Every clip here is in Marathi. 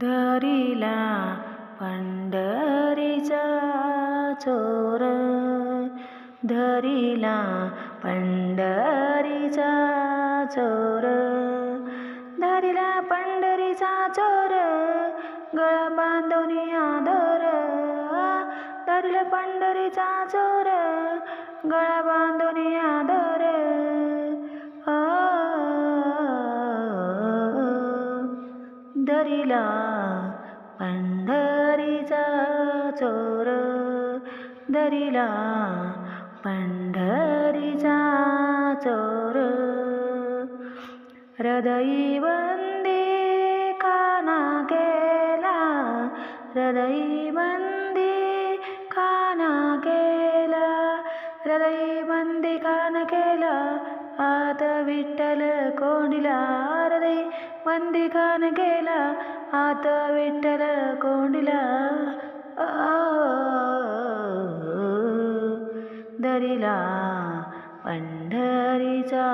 धरिला पंढरीचा चोर. धरिला पंढरीचा चोर. धरिला पंढरीचा चोर. गळा बांधून आदर धरिला पंढरीचा चोर. गळा दरिला पंढरीचा चोर. दरिला पंढरीचा चोर. हृदयी बंदी काना केला हृदयी बंदी काना केला हृदयी आत विठ्ठल कोंडिला हृदय बंदी कान केला आत विठ्ठल कोंडिला दरिला पंढरीचा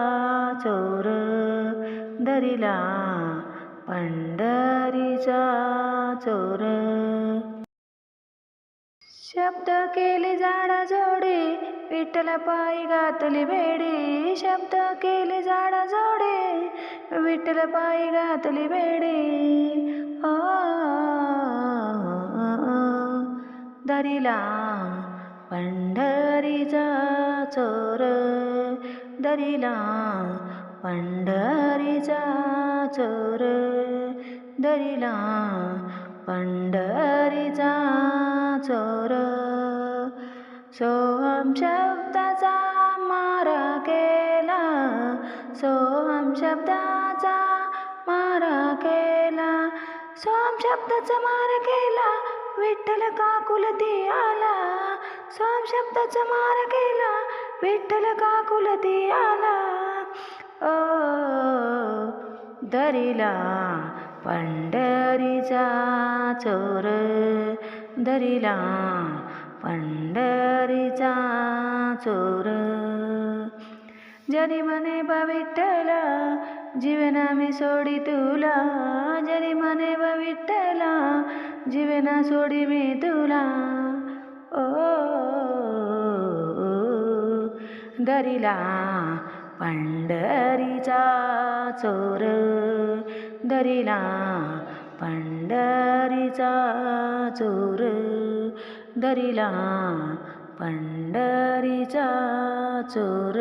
शब्द केले झाडा जोडे विठ्ठल पायी घातली बेडी शब्द केले झाडा जोडे विठ्ठल पायी घातली बेडी दरीला दरिला पंढरीचा चोर. दरिला पंढरीचा चोर. दरिला पंढरीचा चोर. सोहम शब्दाचा मारा केला सोहम शब्दाचा मारा केला सोहम शब्दाचा मारा केला विठ्ठल काकुल आला सोहम शब्दाचा मारा केला विठ्ठल काकुल आला ओ दरिला पंढरीचा चोर दरिला पंढरीचा चोर. जरी मने बविठ्ठला जीवना मी सोडी तुला. जरी मने बविठ्ठला जीवना सोडी मी तुला. ओ दरिला पंढरीचा चोर. दरिला पंढरीचा चोर. दरिला पंढरीचा चोर